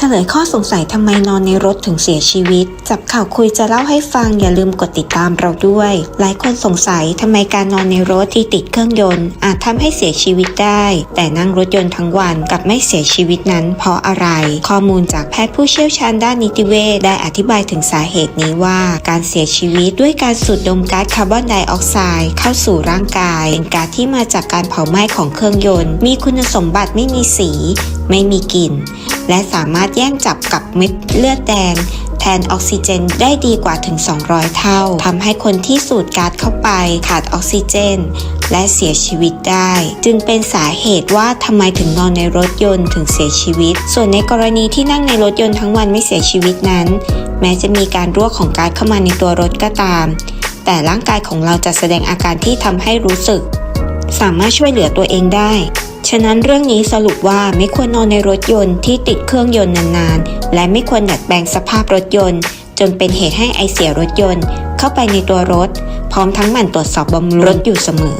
เฉลยข้อสงสัยทำไมนอนในรถถึงเสียชีวิต จับข่าวคุยจะเล่าให้ฟังอย่าลืมกดติดตามเราด้วย หลายคนสงสัยทำไมการนอนในรถที่ติดเครื่องยนต์ อาจทำให้เสียชีวิตได้ แต่นั่งรถยนต์ทั้งวันกับไม่เสียชีวิตนั้น เพราะอะไร ข้อมูลจากแพทย์ผู้เชี่ยวชาญด้านนิติเวชได้อธิบายถึงสาเหตุนี้ว่า การเสียชีวิตด้วยการสูดดมก๊าซคาร์บอนไดออกไซด์เข้าสู่ร่างกายเป็นก๊าซที่มาจากการเผาไหม้ของเครื่องยนต์ มีคุณสมบัติไม่มีสี ไม่มีกลิ่น และสามารถแย่งจับกับเม็ดเลือดแดง แทนออกซิเจนได้ดีกว่าถึง 200 เท่าทำให้คนที่สูดก๊าซเข้าไปขาดออกซิเจน และเสียชีวิตได้ จึงเป็นสาเหตุว่าทำไมถึงนอนในรถยนต์ถึงเสียชีวิต ส่วนในกรณีที่นั่งในรถยนต์ทั้งวันไม่เสียชีวิตนั้น แม้จะมีการรั่วของก๊าซเข้ามาในตัวรถก็ตาม แต่ร่างกายของเราจะแสดงอาการที่ทำให้รู้สึก สามารถช่วยเหลือตัวเองได้ ฉะนั้นเรื่องนี้สรุปว่าไม่ควรนอนในรถยนต์ที่ติดเครื่องยนต์นานๆ และไม่ควรดัดแปลงสภาพรถยนต์ จนเป็นเหตุให้ไอเสียรถยนต์ เข้าไปในตัวรถ พร้อมทั้งหมั่นตรวจสอบบำรุงรถอยู่เสมอ